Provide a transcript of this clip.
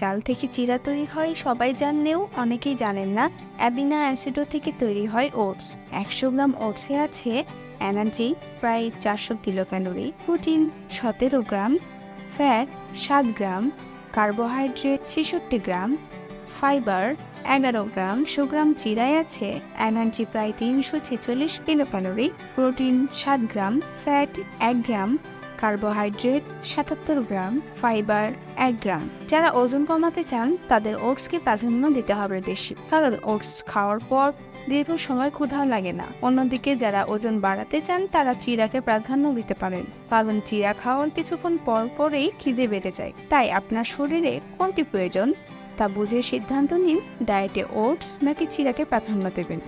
চাল থেকে চিরা তৈরি হয়, সবাই জানলেও অনেকেই জানেন না। অ্যাবিনা অ্যাসিডো থেকে তৈরি হয় ওটস। একশো গ্রাম ওটসে আছে এনার্জি প্রায় চারশো কিলো ক্যালোরি প্রোটিন সতেরো গ্রাম, ফ্যাট সাত গ্রাম, কার্বোহাইড্রেট ছেষট্টি গ্রাম, ফাইবার এগারো গ্রাম গ্রাম চিরায় আছে, এনার্জি প্রায় তিনশো ছেচল্লিশ কিলো ক্যালোরি প্রোটিন সাত গ্রাম, ফ্যাট এক গ্রাম কার্বোহাইড্রেট সাতাত্তর গ্রাম ফাইবার এক গ্রাম। যারা ওজন কমাতে চান, তাদের ওটসকে প্রাধান্য দিতে হবে বেশি। কারণ ওটস খাওয়ার পর দীর্ঘ সময় ক্ষুধা লাগে না। অন্যদিকে যারা ওজন বাড়াতে চান, তারা চিরাকে প্রাধান্য দিতে পারেন। কারণ চিরা খাওয়ার কিছুক্ষণ পর পরেই খিদে বেড়ে যায়। তাই আপনার শরীরে কোনটি প্রয়োজন, তা বুঝে সিদ্ধান্ত নিন। ডায়েটে ওটস নাকি চিরাকে প্রাধান্য দেবেন।